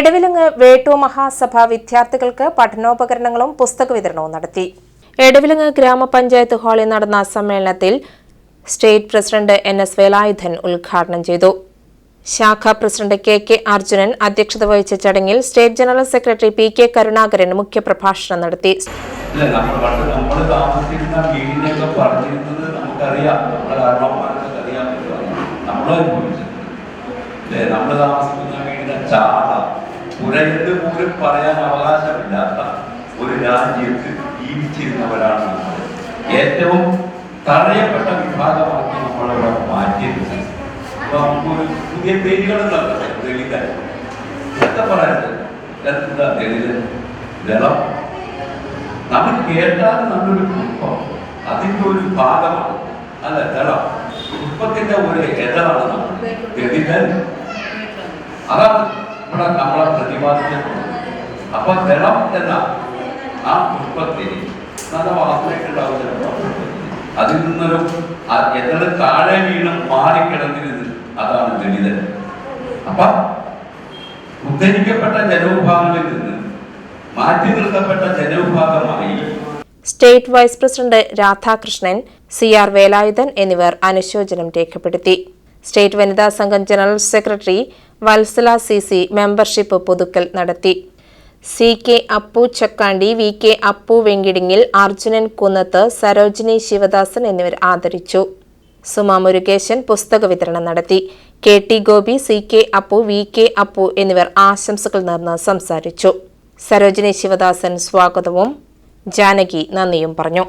എടവിലങ്ങ് വേട്ടു മഹാസഭ വിദ്യാർത്ഥികൾക്ക് പഠനോപകരണങ്ങളും പുസ്തക വിതരണവും നടത്തി. എടവിലങ്ങ് ഗ്രാമപഞ്ചായത്ത് ഹാളിൽ നടന്ന സമ്മേളനത്തിൽ state president N S Velayudhan ഉദ്ഘാടനം ചെയ്തു. ശാഖാ പ്രസിഡന്റ് കെ കെ അർജുനൻ അധ്യക്ഷത വഹിച്ച ചടങ്ങിൽ state general secretary P K Karunakaran മുഖ്യപ്രഭാഷണം നടത്തി. നമ്മൾ താമസിക്കുന്ന വീടിനെയൊക്കെ പറഞ്ഞിരുന്നത് നമുക്കറിയാം. നമ്മുടെ കാരണവന്മാർക്കൊക്കെ അറിയാൻ പറ്റും നമ്മൾ അനുഭവിച്ചിട്ടുണ്ട്. അല്ലേ നമ്മൾ താമസിക്കുന്ന വീടിനെ ചാട പുരയെന്ന് പോലും പറയാൻ അവകാശമില്ലാത്ത ഒരു രാജ്യത്ത് ജീവിച്ചിരുന്നവരാണ് നമ്മൾ. ഏറ്റവും തടയപ്പെട്ട വിഭാഗമാക്കി നമ്മളവിടെ മാറ്റിയത് നമുക്കൊരു പുതിയ പേരുകളുണ്ടല്ലോ ദളിതൻ. എന്താ പറയുന്നത് എന്താ ദളിതൻ? ദളം. നമ്മൾ കേട്ടാൽ നമ്മളൊരു കുടുംബം. അതിന്റെ ഒരു ഭാഗമാണ്. അല്ല ദളം. പുഷ്പത്തിന്റെ ഒരു നമ്മൾ. ദളിതൻ. അതാണ് നമ്മുടെ നമ്മളെ പ്രതിപാദിച്ചിട്ടുള്ളത് അപ്പൊ ദളം എന്ന ആ പുഷ്പത്തിന് നല്ല വാസനയിട്ടുണ്ടാവുന്ന അതിൽ നിന്നൊരു എത്ര താഴെ വീണ് മാറിക്കിടന്നിരുന്നത് അതാണ് ദളിതൻ. അപ്പൊ ഉദ്ധരിക്കപ്പെട്ട ജനവിഭാഗങ്ങളിൽ നിന്ന് മാറ്റി നിർത്തപ്പെട്ട ജനവിഭാഗമായി state vice president Radhakrishnan C R Velayudhan എന്നിവർ അനുശോചനം രേഖപ്പെടുത്തി. സ്റ്റേറ്റ് വനിതാ സംഘം general secretary Vatsala C C membership പുതുക്കൽ നടത്തി. C K Appu Chakkandi V K Appu വെങ്കിടിങ്ങിൽ Arjunan Kunnath Sarojini Sivadasan എന്നിവർ ആദരിച്ചു. സുമ മുരുകേശൻ പുസ്തക വിതരണം നടത്തി. K T Gopi C K Appu V K Appu എന്നിവർ ആശംസകൾ നേർന്ന് സംസാരിച്ചു. സരോജിനി ശിവദാസൻ സ്വാഗതവും. ജാനകി നന്ദിയും പറഞ്ഞു.